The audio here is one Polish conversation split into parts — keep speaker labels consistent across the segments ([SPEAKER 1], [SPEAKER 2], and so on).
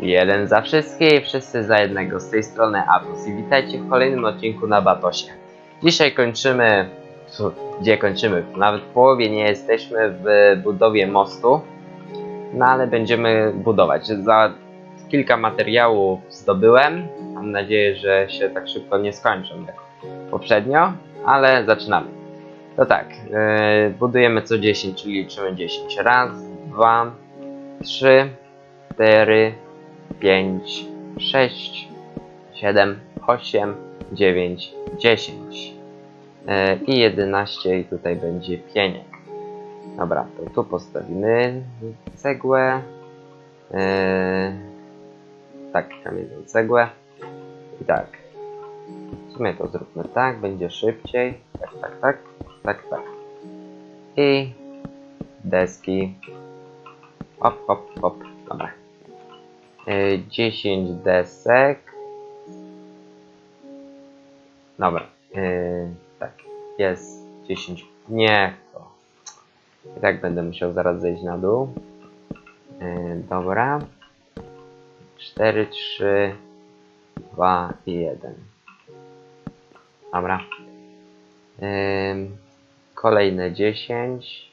[SPEAKER 1] Jeden za wszystkich, wszyscy za jednego. Z tej strony Atos i witajcie w kolejnym odcinku na Batosie. Dzisiaj kończymy, gdzie kończymy? Nawet w połowie nie jesteśmy w budowie mostu, no ale będziemy budować. Za kilka materiałów zdobyłem. Mam nadzieję, że się tak szybko nie skończą jak poprzednio, ale zaczynamy. To tak, yy, budujemy co 10, czyli liczymy 10. Raz, dwa, trzy, cztery, 5, 6, 7, 8, 9, 10 e, i 11 i tutaj będzie pieniek. Dobra, to tu postawimy cegłę. E, tak, kamienną cegłę. I tak. W sumie to zróbmy tak, będzie szybciej. Tak, tak, tak, tak, tak. I deski. Hop, hop, hop. Dobra. Y, 10 desek. Dobra. y, tak. Jest 10. Nie to. I tak będę musiał zaraz zejść na dół. Y, dobra. 4, 3, 2 i 1. Dobra. Kolejne 10.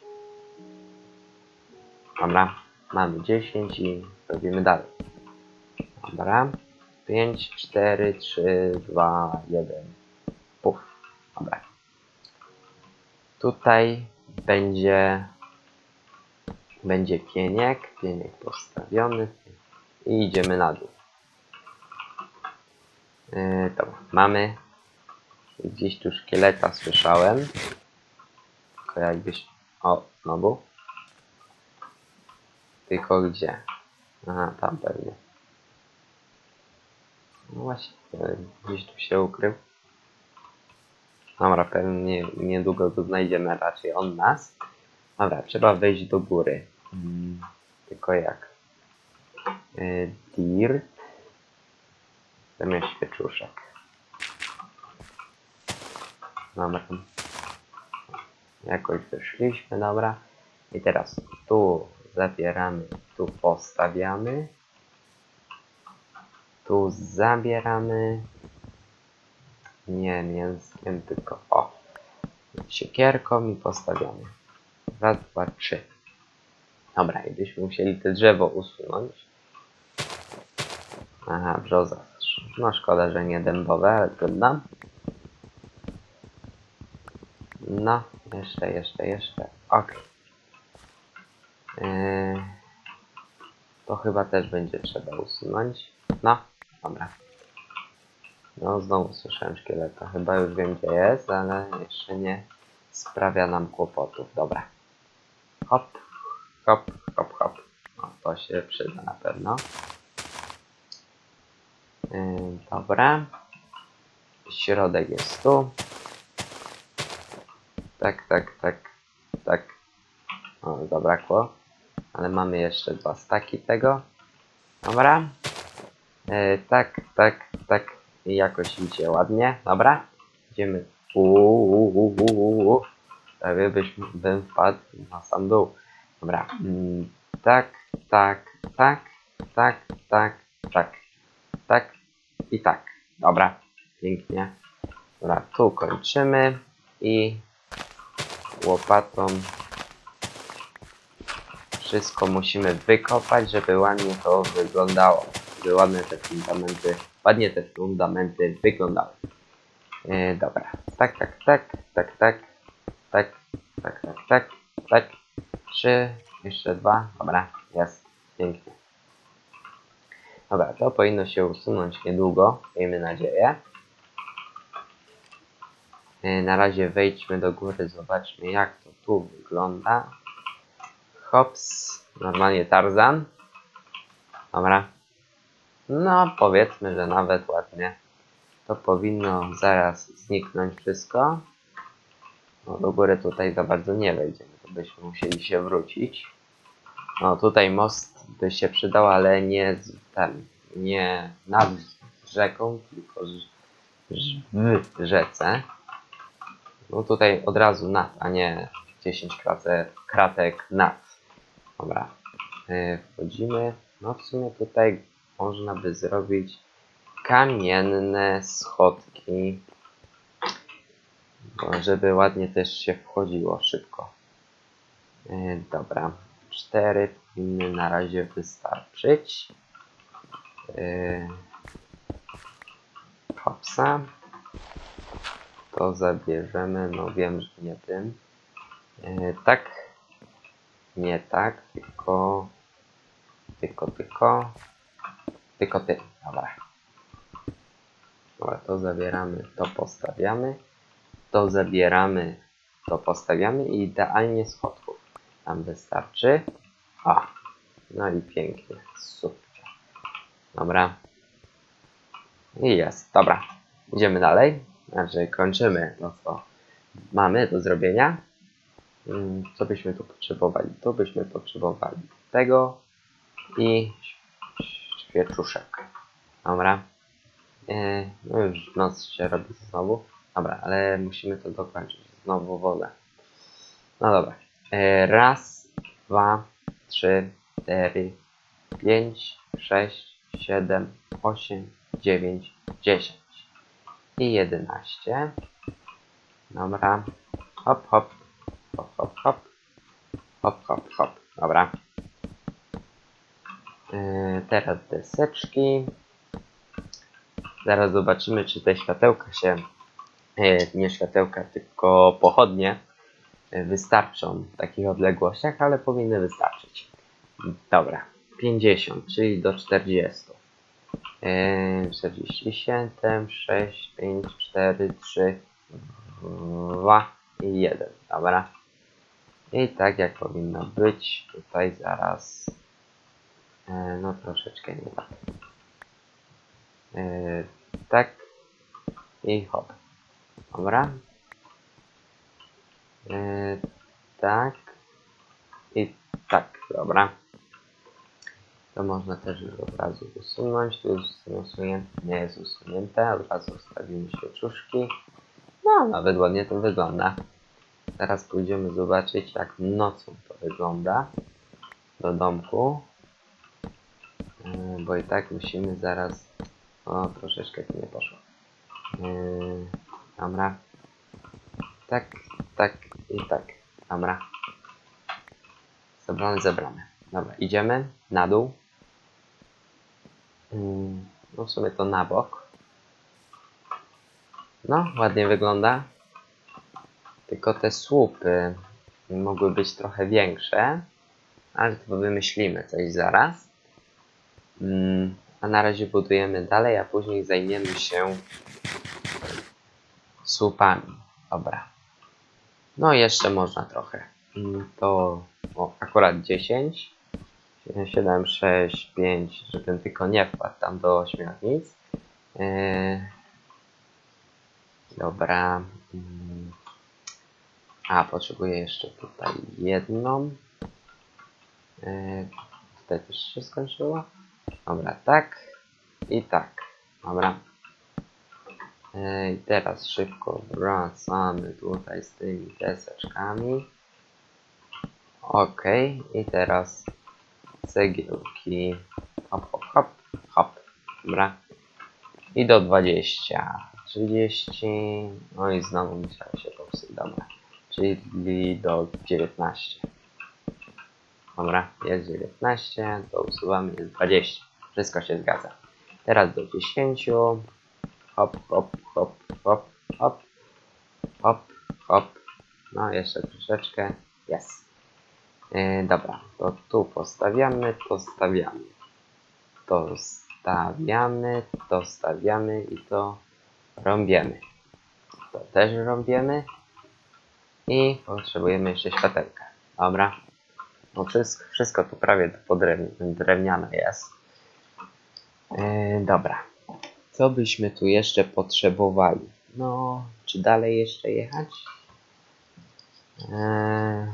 [SPEAKER 1] Dobra. Mamy 10 i robimy dalej. Dobra. 5, 4, 3, 2, 1. Puf. Dobra. Tutaj będzie będzie pieniek. Pieniek postawiony. I idziemy na dół. Yy, dobra. Mamy. Gdzieś tu szkieleta słyszałem. Tylko jakbyś... O, znowu. Tylko gdzie? Aha, tam pewnie. No właśnie, gdzieś tu się ukrył. Dobra, pewnie niedługo go znajdziemy, raczej on nas. Dobra, trzeba wejść do góry. Mm, tylko jak? E, Dirt. Zamiast świeczuszek. Dobra. Jakoś wyszliśmy, dobra. I teraz tu zabieramy, tu postawiamy. Tu zabieramy. Nie mięskiem, tylko o. Siekierką i postawiamy. Raz, dwa, trzy. Dobra, i byśmy musieli te drzewo usunąć. Aha, brzoza. No szkoda, że nie dębowe, ale trudno. No, jeszcze, jeszcze, jeszcze. Ok. Yy, to chyba też będzie trzeba usunąć. No, dobra. No, znowu słyszałem szkieleta. Chyba już wiem, gdzie jest, ale jeszcze nie sprawia nam kłopotów. Dobra. Hop, hop, hop, hop. No, to się przyda na pewno. Yy, dobra. Środek jest tu. Tak, tak, tak, tak. O, zabrakło. Ale mamy jeszcze dwa staki tego. Dobra. E, tak, tak, tak. Jakoś idzie ładnie. Dobra. Idziemy. Uuu, Prawie byśmy, bym wpadł na sam dół. Dobra. Mm, tak, tak, tak, tak, tak, tak, tak i tak. Dobra. Pięknie. Dobra, tu kończymy i łopatą wszystko musimy wykopać, żeby ładnie to wyglądało. Żeby ładnie te fundamenty, ładnie te fundamenty wyglądały. E, dobra. Tak, tak, tak, tak, tak, tak, tak, tak, tak, tak. Trzy, jeszcze dwa. Dobra, jest. Pięknie. Dobra, to powinno się usunąć niedługo, miejmy nadzieję. E, Na razie wejdźmy do góry, zobaczmy jak to tu wygląda. Hops, normalnie Tarzan. Dobra. No, powiedzmy, że nawet ładnie. To powinno zaraz zniknąć wszystko. No, do góry tutaj za bardzo nie wejdziemy, to byśmy musieli się wrócić. No, tutaj most by się przydał, ale nie z, nie nad rzeką, tylko w rzece. No tutaj od razu nad, a nie 10 kratek, kratek nad. Dobra. Yy, wchodzimy. No w sumie tutaj. Można by zrobić kamienne schodki. Bo żeby ładnie też się wchodziło szybko. E, dobra, cztery powinny na razie wystarczyć. E, hopsa. To zabierzemy, no wiem, że nie tym. E, tak, nie tak, tylko, tylko, tylko, tylko ty. Dobra. Dobra, to zabieramy, to postawiamy, to zabieramy, to postawiamy i idealnie schodków nam wystarczy. A, no i pięknie, super. Dobra. I jest, dobra. Idziemy dalej. Znaczy, kończymy to, co mamy do zrobienia. Mm, Co byśmy tu potrzebowali? Tu byśmy potrzebowali tego i świeczuszek. Dobra. E, No już noc się robi znowu. Dobra, ale musimy to dokończyć. Znowu wodę. No dobra. E, Raz, dwa, trzy, cztery, pięć, sześć, siedem, osiem, dziewięć, dziesięć i jedenaście. Dobra. Hop, hop. Hop, hop, hop. Hop, hop, hop. Dobra. Yy, teraz deseczki. Zaraz zobaczymy, czy te światełka się, yy, nie światełka, tylko pochodnie yy, wystarczą w takich odległościach, ale powinny wystarczyć. Dobra, 50, czyli do 40. Yy, 47, 6, 5, 4, 3, 2 i 1. Dobra. I tak jak powinno być, tutaj zaraz. Yy, no troszeczkę nie tak. Yy, tak. I hop. Dobra. Yy, tak. I tak, dobra. To można też od razu usunąć. Tu już usunięte, nie jest usunięte. Od razu wstawimy świeczuszki. No, nawet ładnie to wygląda. Teraz pójdziemy zobaczyć, jak nocą to wygląda do domku. Yy, bo i tak musimy zaraz. O, troszeczkę tu nie poszło. Yy, dobra. Tak, tak i tak. Dobra. Zebrane, zebrane. Dobra, idziemy na dół. Mm, No w sumie to na bok. No, ładnie wygląda. Tylko te słupy mogły być trochę większe, ale to wymyślimy coś zaraz. Mm, A na razie budujemy dalej, a później zajmiemy się słupami. Dobra. No jeszcze można trochę. Mm, To o, akurat 10. 7, 6, 5, żebym tylko nie wpadł tam do ośmiornic. Yy, dobra. Mm. A, potrzebuję jeszcze tutaj jedną. Yy, tutaj też się skończyło. Dobra, tak i tak. Dobra. Yy, I teraz szybko wracamy tutaj z tymi deseczkami. Ok, i teraz cegiełki. Hop, hop, hop, hop. Dobra. I do 20. 30. No i znowu musiało się popsuć. Dobra. Czyli do 19. Dobra, jest 19, to usuwamy, jest 20. Wszystko się zgadza. Teraz do 10. Hop, hop, hop, hop, hop. Hop, hop. No, jeszcze troszeczkę. Jest. Yy, dobra, to tu postawiamy, to stawiamy. To stawiamy, to stawiamy i to rąbiemy. To też rąbiemy. I potrzebujemy jeszcze światełka. Dobra. No wszystko, wszystko tu prawie podrew- drewniane jest. Yy, dobra. Co byśmy tu jeszcze potrzebowali? No, czy dalej jeszcze jechać? Eee,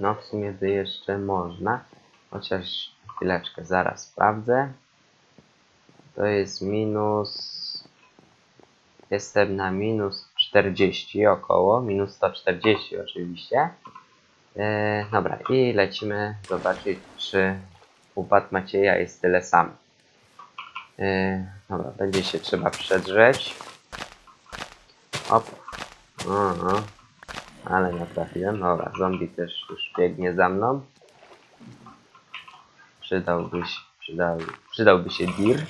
[SPEAKER 1] no, w sumie by jeszcze można. Chociaż chwileczkę, zaraz sprawdzę. To jest minus. Jestem na minus 40 około. Minus 140 oczywiście. Eee, dobra, i lecimy zobaczyć, czy u Pat Macieja jest tyle samo. Yy, dobra, będzie się trzeba przedrzeć. Op. No. Ale nie trafiłem. Dobra, zombie też już biegnie za mną. Przydałby się, przydał, przydałby się dir.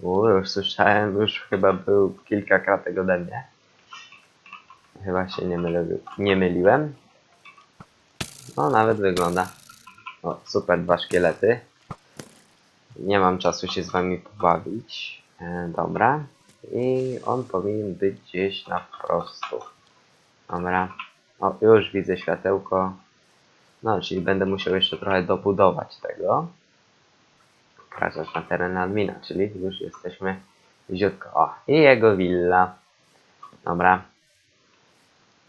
[SPEAKER 1] U, już słyszałem, już chyba był kilka kratek ode mnie. Chyba się nie, myli, nie myliłem. No, nawet wygląda. O, super, dwa szkielety. Nie mam czasu się z wami pobawić. E, dobra. I on powinien być gdzieś na prostu. Dobra. O, już widzę światełko. No, czyli będę musiał jeszcze trochę dobudować tego. Wkraczać na teren admina, czyli już jesteśmy ziutko. O, i jego willa. Dobra.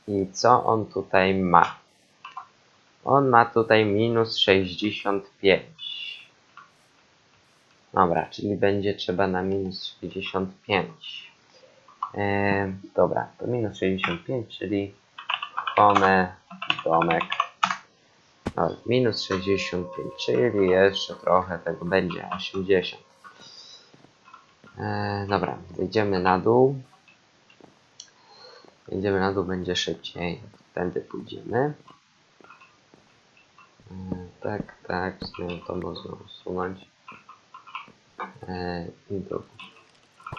[SPEAKER 1] I co on tutaj ma? On ma tutaj minus 65. Dobra, czyli będzie trzeba na minus 65. Eee, dobra, to minus 65, czyli one, domek. No, minus 65, czyli jeszcze trochę tego będzie, 80. Eee, dobra, zejdziemy na dół. Jedziemy na dół, będzie szybciej. Tędy pójdziemy. Tak, tak, w sumie to można usunąć. Eee, I tu.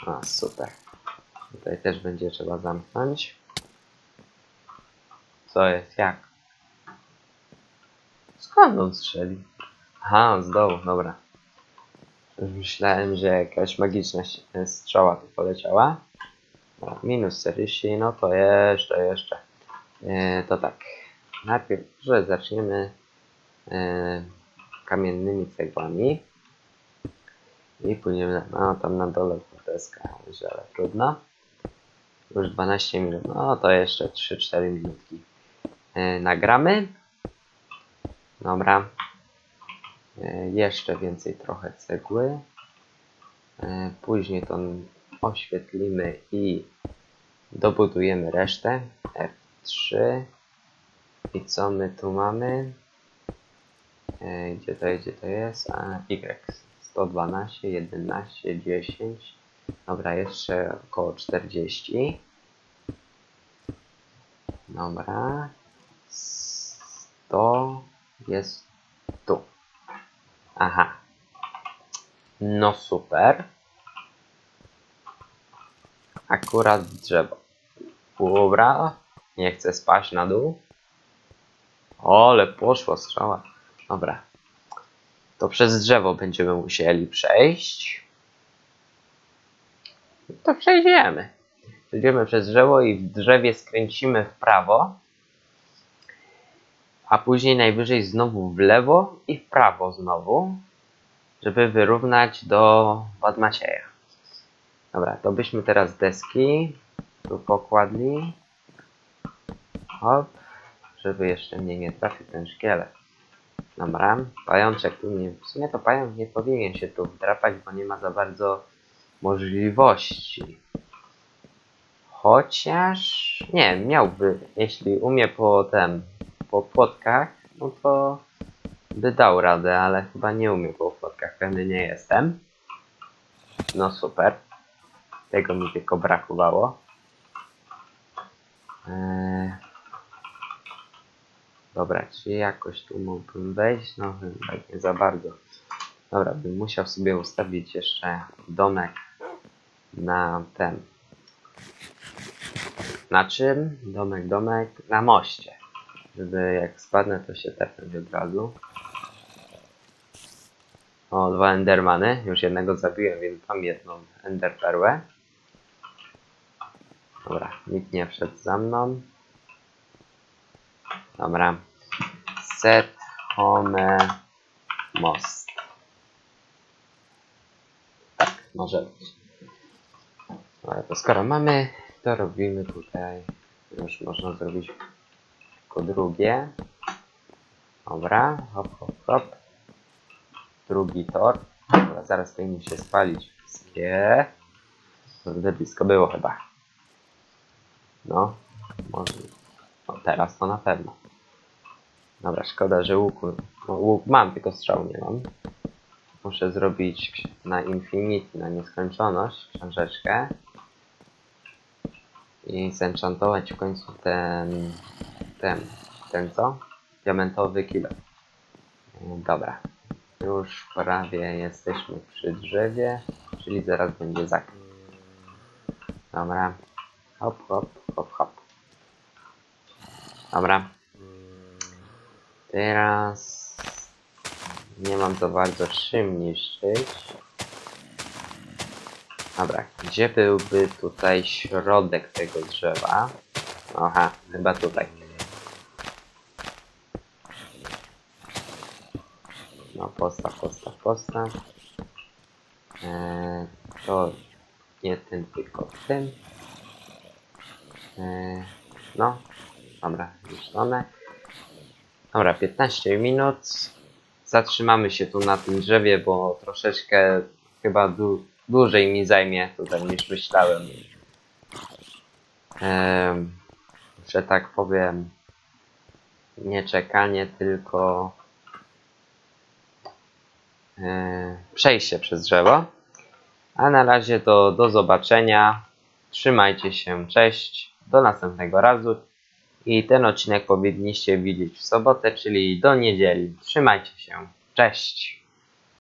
[SPEAKER 1] A, super. Tutaj też będzie trzeba zamknąć. Co jest? Jak? Skąd on strzeli? Aha, z dołu, dobra. Myślałem, że jakaś magiczna strzała tu poleciała. Minus 40, no to jeszcze, jeszcze. E, to tak. Najpierw, że zaczniemy e, kamiennymi cegłami. I pójdziemy, no tam na dole deska, ale trudno. Już 12 minut, no to jeszcze 3-4 minutki. E, nagramy. Dobra. E, jeszcze więcej trochę cegły. E, później to oświetlimy i dobudujemy resztę. F3. I co my tu mamy? E, gdzie to jest, gdzie to jest? A, Y. 112, 11, 10. Dobra, jeszcze około 40. Dobra. 100 jest tu. Aha. No super. Akurat drzewo. Dobra. Nie chcę spaść na dół. Ale poszła strzała. Dobra. To przez drzewo będziemy musieli przejść. To przejdziemy. Przejdziemy przez drzewo i w drzewie skręcimy w prawo. A później najwyżej znowu w lewo i w prawo znowu. Żeby wyrównać do Wadmacieja. Dobra, to byśmy teraz deski tu pokładli. Hop. Żeby jeszcze mnie nie trafił ten szkielet. Dobra, pajączek nie... W sumie to pająk nie powinien się tu wdrapać, bo nie ma za bardzo możliwości. Chociaż... Nie, miałby. Jeśli umie po tem... Po płotkach, no to by dał radę, ale chyba nie umie po płotkach. Pewny nie jestem. No super. Tego mi tylko brakowało. Eee... Dobra, czy jakoś tu mógłbym wejść? No chyba nie za bardzo. Dobra, bym musiał sobie ustawić jeszcze domek na ten. Na czym? Domek, domek na moście. Żeby jak spadnę, to się tepnąć od razu. O, dwa endermany. Już jednego zabiłem, więc mam jedną enderperłę. Dobra, nikt nie wszedł za mną. Dobra. Set home most. Tak, może być. Ale to skoro mamy, to robimy tutaj. Już można zrobić tylko drugie. Dobra, hop, hop, hop. Drugi tor. Dobra, zaraz powinny się spalić wszystkie. Kurde, blisko było chyba. No, może. O, teraz to na pewno. Dobra, szkoda, że łuku. No, łuk mam, tylko strzału nie mam. muszę zrobić na infinity, na nieskończoność książeczkę. I zenchantować w końcu ten, ten, ten co? Diamentowy kilo. Dobra. Już prawie jesteśmy przy drzewie, czyli zaraz będzie zakręt. Dobra. Hop, hop, hop, hop. Dobra. Teraz nie mam za bardzo czym niszczyć. Dobra, gdzie byłby tutaj środek tego drzewa? Aha, chyba tutaj. No, postaw, postaw, postaw. Eee, to nie ten, tylko ten. Eee, no, dobra, zniszczone. Dobra, 15 minut. Zatrzymamy się tu na tym drzewie, bo troszeczkę chyba du dłużej mi zajmie tutaj niż myślałem. Em, że tak powiem, nie czekanie, tylko e, przejście przez drzewo. A na razie to do zobaczenia. Trzymajcie się, cześć. Do następnego razu. I ten odcinek powinniście widzieć w sobotę, czyli do niedzieli. Trzymajcie się. Cześć.